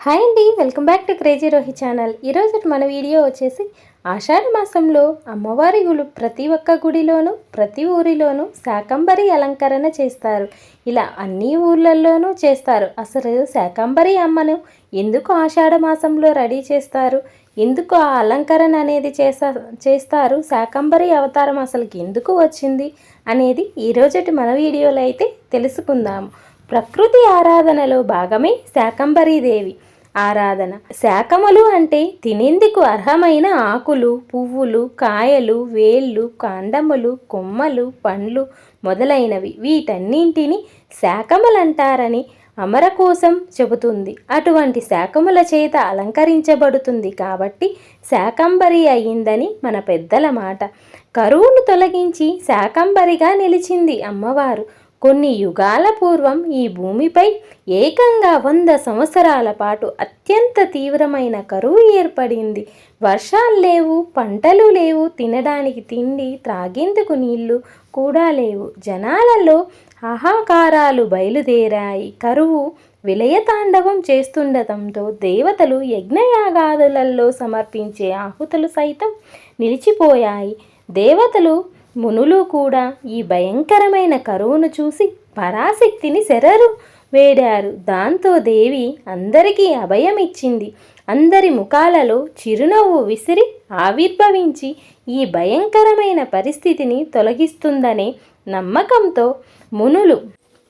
Hi అండి welcome back to crazy Rohi channel. ఈరోజు మన వీడియో వచ్చేసి ఆషాఢ మాసంలో అమ్మవారి గుళ్ళు ప్రతి ఒక్క గుడిలోనూ ప్రతి ఊరిలోనూ శాకంబరి అలంకరణ చేస్తారు. ఇలా అన్ని ఊర్లలోనూ చేస్తారు. అసలు శాకంబరి అమ్మను ఎందుకు ఆషాఢ మాసంలో రెడీ చేస్తారు? ఎందుకు ఆ అలంకరణ అనేది చేసా చేస్తారు? శాకంబరి అవతారం అసలుకి ఎందుకు వచ్చింది అనేది ఈరోజటి మన వీడియోలో అయితే తెలుసుకుందాము ప్రకృతి ఆరాధనలో భాగమే శాకంబరీదేవి ఆరాధన. శాకములు అంటే తినేందుకు అర్హమైన ఆకులు పువ్వులు కాయలు వేళ్ళు కాండములు కొమ్మలు పండ్లు మొదలైనవి. వీటన్నింటిని శాకములంటారని అమర కోసం చెబుతుంది. అటువంటి శాకముల చేత అలంకరించబడుతుంది కాబట్టి శాకంబరి అయిందని మన పెద్దల మాట. కరువును తొలగించి శాకంబరిగా నిలిచింది అమ్మవారు. కొన్ని యుగాల పూర్వం ఈ భూమిపై ఏకంగా వంద సంవత్సరాల పాటు అత్యంత తీవ్రమైన కరువు ఏర్పడింది. వర్షాలు లేవు పంటలు లేవు తినడానికి తిండి త్రాగేందుకు నీళ్ళు కూడా లేవు. జనాలలో ఆహాకారాలు బయలుదేరాయి. కరువు విలయతాండవం చేస్తుండటంతో దేవతలు యజ్ఞయాగాదులలో సమర్పించే ఆహుతులు సైతం నిలిచిపోయాయి. దేవతలు మునులు కూడా ఈ భయంకరమైన కరువును చూసి పరాశక్తిని శరరు వేడారు. దాంతో దేవి అందరికీ అభయం ఇచ్చింది అందరి ముఖాలలో చిరునవ్వు విసిరి ఆవిర్భవించి ఈ భయంకరమైన పరిస్థితిని తొలగిస్తుందనే నమ్మకంతో మునులు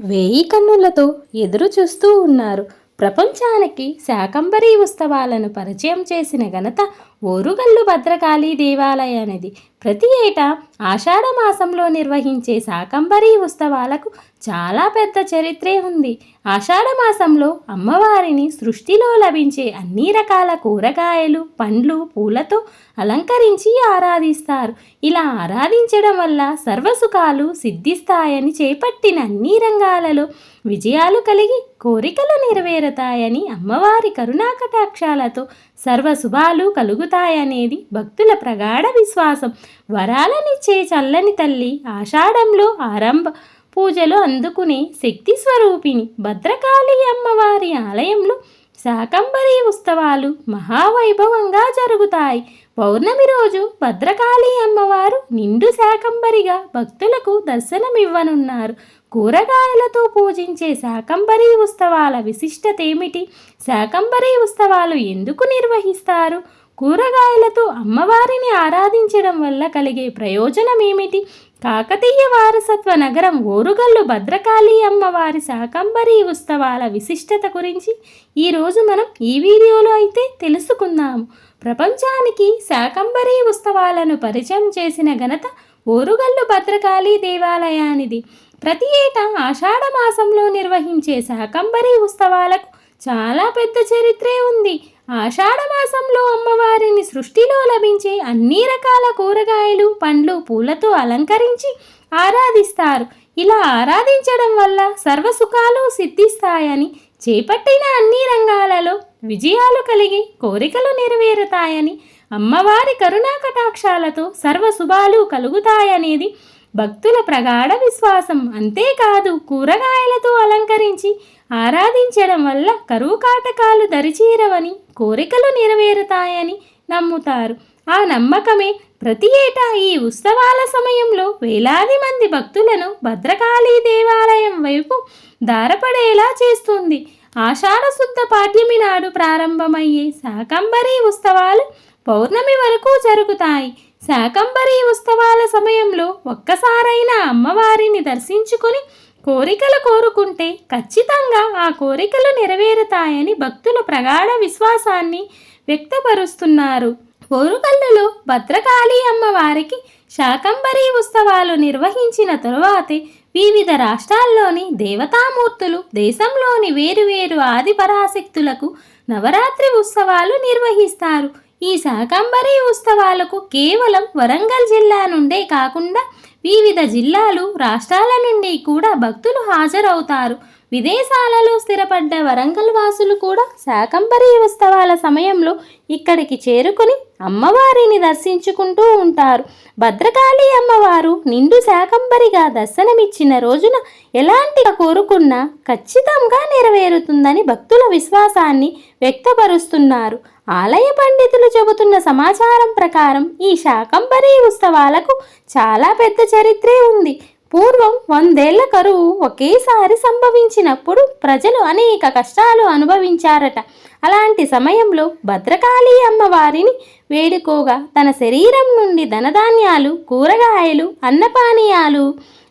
వేయి కన్నులతో ఎదురు చూస్తూ ఉన్నారు. ప్రపంచానికి శాకంబరీ ఉత్సవాలను పరిచయం చేసిన ఘనత ఓరుగల్లు భద్రకాళీ దేవాలయానిది ప్రతి ఏటా ఆషాఢమాసంలో నిర్వహించే శాకంబరీ ఉత్సవాలకు చాలా పెద్ద చరిత్రే ఉంది. ఆషాఢ మాసంలో అమ్మవారిని సృష్టిలో లభించే అన్ని రకాల కూరగాయలు పండ్లు పూలతో అలంకరించి ఆరాధిస్తారు. ఇలా ఆరాధించడం వల్ల సర్వసుఖాలు సిద్ధిస్తాయని చేపట్టిన అన్ని రంగాలలో విజయాలు కలిగి కోరికలు నెరవేరుతాయని అమ్మవారి కరుణాకటాక్షాలతో సర్వశుభాలు కలుగుతాయనేది భక్తుల ప్రగాఢ విశ్వాసం. వరాలనిచ్చే చల్లని తల్లి ఆషాఢంలో ఆరంభ పూజలు అందుకునే శక్తి స్వరూపిణి భద్రకాళి అమ్మవారి ఆలయంలో శాకంబరి ఉత్సవాలు మహావైభవంగా జరుగుతాయి. పౌర్ణమి రోజు భద్రకాళి అమ్మవారు నిండు శాకంబరిగా భక్తులకు దర్శనమివ్వనున్నారు. కూరగాయలతో పూజించే శాకంబరి ఉత్సవాల విశిష్టత ఏమిటి? శాకంబరి ఉత్సవాలు ఎందుకు నిర్వహిస్తారు? కూరగాయలతో అమ్మవారిని ఆరాధించడం వల్ల కలిగే ప్రయోజనం ఏమిటి కాకతీయ వారసత్వ నగరం ఓరుగల్లు భద్రకాళి అమ్మవారి శాకంబరి ఉత్సవాల విశిష్టత గురించి ఈరోజు మనం ఈ వీడియోలో అయితే తెలుసుకుందాము. ప్రపంచానికి శాకంబరి ఉత్సవాలను పరిచయం చేసిన ఘనత ఓరుగల్లు భద్రకాళి దేవాలయానిది. ప్రతి ఏటా ఆషాఢ మాసంలో నిర్వహించే శాకంబరి ఉత్సవాలకు చాలా పెద్ద చరిత్రే ఉంది. ఆషాఢ మాసంలో అమ్మవారిని సృష్టిలో లభించే అన్ని రకాల కూరగాయలు పండ్లు పూలతో అలంకరించి ఆరాధిస్తారు. ఇలా ఆరాధించడం వల్ల సర్వసుఖాలు సిద్ధిస్తాయని చేపట్టిన అన్ని రంగాలలో విజయాలు కలిగి కోరికలు నెరవేరుతాయని అమ్మవారి కరుణా కటాక్షాలతో సర్వశుభాలు కలుగుతాయనేది భక్తుల ప్రగాఢ విశ్వాసం అంతేకాదు కూరగాయలతో అలంకరించి ఆరాధించడం వల్ల కరువు కాటకాలు దరిచీరవని కోరికలు నెరవేరుతాయని నమ్ముతారు. ఆ నమ్మకమే ప్రతి ఏటా ఈ ఉత్సవాల సమయంలో వేలాది మంది భక్తులను భద్రకాళీ దేవాలయం వైపు దారపడేలా చేస్తుంది. ఆషాఢశుద్ధ పాఠ్యమి నాడు ప్రారంభమయ్యే శాకంబరీ ఉత్సవాలు పౌర్ణమి వరకు జరుగుతాయి. శాకంబరి ఉత్సవాల సమయంలో ఒక్కసారైనా అమ్మవారిని దర్శించుకొని కోరికలు కోరుకుంటే ఖచ్చితంగా ఆ కోరికలు నెరవేరుతాయని భక్తుల ప్రగాఢ విశ్వాసాన్ని వ్యక్తపరుస్తున్నారు. ఓరుకల్లులో భద్రకాళి అమ్మవారికి శాకంబరి ఉత్సవాలు నిర్వహించిన తరువాతే వివిధ రాష్ట్రాల్లోని దేవతామూర్తులు దేశంలోని వేరువేరు ఆది పరాశక్తులకు నవరాత్రి ఉత్సవాలు నిర్వహిస్తారు. ఈ శాకంబరీ ఉత్సవాలకు కేవలం వరంగల్ జిల్లా నుండే కాకుండా వివిధ జిల్లాలు రాష్ట్రాల నుండి కూడా భక్తులు హాజరవుతారు. విదేశాలలో స్థిరపడ్డ వరంగల్ వాసులు కూడా శాకంబరి ఉత్సవాల సమయంలో ఇక్కడికి చేరుకుని అమ్మవారిని దర్శించుకుంటూ ఉంటారు. భద్రకాళి అమ్మవారు నిండు శాకంబరిగా దర్శనమిచ్చిన రోజున ఎలాంటి కోరుకున్నా ఖచ్చితంగా నెరవేరుతుందని భక్తుల విశ్వాసాన్ని వ్యక్తపరుస్తున్నారు. ఆలయ పండితులు చెబుతున్న సమాచారం ప్రకారం ఈ శాకంబరి ఉత్సవాలకు చాలా పెద్ద చరిత్రే ఉంది. పూర్వం వందేళ్ళ కరువు ఒకేసారి సంభవించినప్పుడు ప్రజలు అనేక కష్టాలు అనుభవించారట. అలాంటి సమయంలో భద్రకాళి అమ్మవారిని వేడుకోగా తన శరీరం నుండి ధనధాన్యాలు కూరగాయలు అన్నపానీయాలు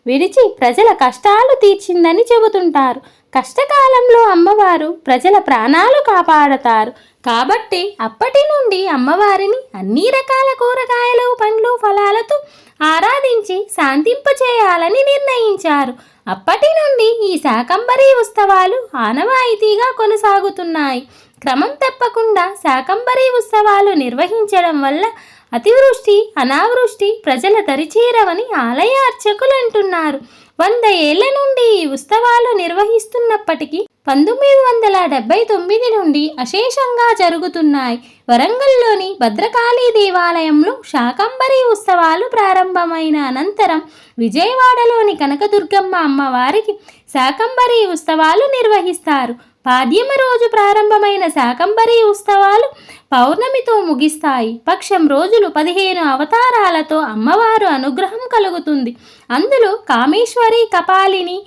విడిచి ప్రజల కష్టాలు తీర్చిందని చెబుతుంటారు. కష్టకాలంలో అమ్మవారు ప్రజల ప్రాణాలు కాపాడతారు. కాబట్టి అప్పటి నుండి అమ్మవారిని అన్ని రకాల కూరగాయలు పండ్లు ఫలాలతో ఆరాధించి శాంతింపచేయాలని నిర్ణయించారు. అప్పటి నుండి ఈ శాకంబరి ఉత్సవాలు ఆనవాయితీగా కొనసాగుతున్నాయి. క్రమం తప్పకుండా శాకంబరి ఉత్సవాలు నిర్వహించడం వల్ల అతివృష్టి అనావృష్టి ప్రజల దరిచేరవని ఆలయ అర్చకులు అంటున్నారు. వంద ఏళ్ళ నుండి ఈ ఉత్సవాలు నిర్వహిస్తున్నప్పటికీ పంతొమ్మిది వందల డెబ్బై తొమ్మిది నుండి అశేషంగా జరుగుతున్నాయి. వరంగల్లోని భద్రకాళీ దేవాలయంలో శాకంబరి ఉత్సవాలు ప్రారంభమైన అనంతరం విజయవాడలోని కనకదుర్గమ్మ అమ్మవారికి శాకంబరి ఉత్సవాలు నిర్వహిస్తారు. పాడ్యమ రోజు ప్రారంభమైన శాకంబరి ఉత్సవాలు పౌర్ణమితో ముగిస్తాయి. పక్షం రోజులు పదిహేను అవతారాలతో అమ్మవారు అనుగ్రహం కలుగుతుంది. అందులో కామేశ్వరి కపాలిని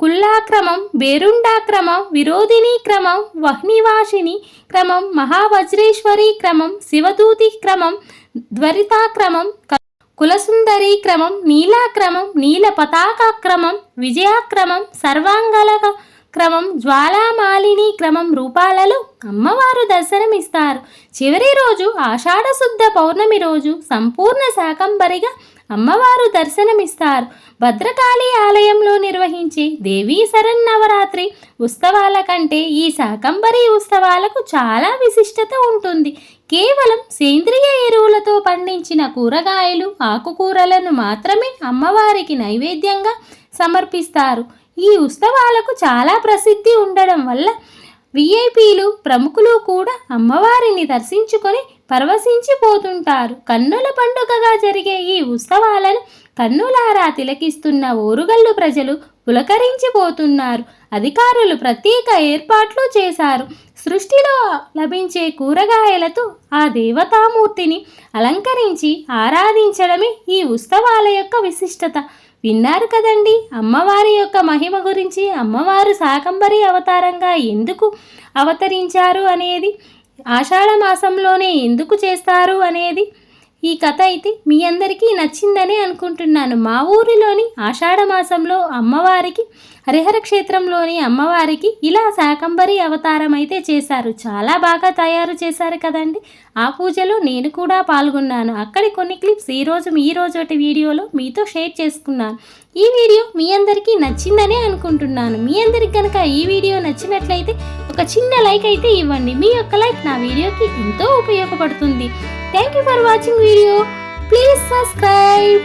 కుల్లాక్రమం బేరుండాక్రమం విరోధిని క్రమం వహ్నివాసిని క్రమం మహావజ్రేశ్వరి క్రమం శివదూతి క్రమం ధ్వరితాక్రమం కులసుందరి క్రమం నీలాక్రమం నీల పతాకాక్రమం విజయాక్రమం సర్వాంగలక క్రమం జ్వాలామాలిని క్రమం రూపాలలో అమ్మవారు దర్శనమిస్తారు. చివరి రోజు ఆషాఢశుద్ధ పౌర్ణమి రోజు సంపూర్ణ శాకంబరిగా అమ్మవారు దర్శనమిస్తారు. భద్రకాళి ఆలయంలో నిర్వహించే దేవీ శరన్నవరాత్రి ఉత్సవాల కంటే ఈ శాకంబరి ఉత్సవాలకు చాలా విశిష్టత ఉంటుంది. కేవలం సేంద్రియ ఎరువులతో పండించిన కూరగాయలు ఆకుకూరలను మాత్రమే అమ్మవారికి నైవేద్యంగా సమర్పిస్తారు. ఈ ఉత్సవాలకు చాలా ప్రసిద్ధి ఉండడం వల్ల విఐపీలు ప్రముఖులు కూడా అమ్మవారిని దర్శించుకొని పరవశించిపోతుంటారు. కన్నుల పండుగగా జరిగే ఈ ఉత్సవాలను కన్నులారా తిలకిస్తున్న ఓరుగల్లు ప్రజలు పులకరించిపోతున్నారు. అధికారులు ప్రత్యేక ఏర్పాట్లు చేశారు. సృష్టిలో లభించే కూరగాయలతో ఆ దేవతామూర్తిని అలంకరించి ఆరాధించడమే ఈ ఉత్సవాల యొక్క విశిష్టత. విన్నారు కదండి. అమ్మవారి యొక్క మహిమ గురించి అమ్మవారు శాకంబరి అవతారంగా ఎందుకు అవతరించారు అనేది ఆషాఢ మాసంలోనే ఎందుకు చేస్తారు అనేది ఈ కథ అయితే మీ అందరికీ నచ్చిందనే అనుకుంటున్నాను. మా ఊరిలోని ఆషాఢ మాసంలో అమ్మవారికి హరిహర క్షేత్రంలోని అమ్మవారికి ఇలా శాకంబరి అవతారం అయితే చేశారు. చాలా బాగా తయారు చేశారు కదండి. ఆ పూజలో నేను కూడా పాల్గొన్నాను. అక్కడి కొన్ని క్లిప్స్ ఈరోజు ఈ రోజు వీడియోలో మీతో షేర్ చేసుకున్నాను. ఈ వీడియో మీ అందరికీ నచ్చిందనే అనుకుంటున్నాను. మీ అందరికి కనుక ఈ వీడియో నచ్చినట్లయితే ఒక చిన్న లైక్ అయితే ఇవ్వండి. మీ యొక్క లైక్ నా వీడియోకి ఎంతో ఉపయోగపడుతుంది. Thank you for watching video please subscribe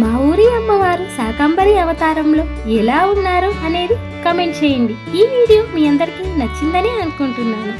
మా ఊరి అమ్మవారు శాకంబరి అవతారంలో ఎలా ఉన్నారు అనేది కమెంట్ చేయండి. ఈ వీడియో మీ అందరికీ నచ్చిందని అనుకుంటున్నాను.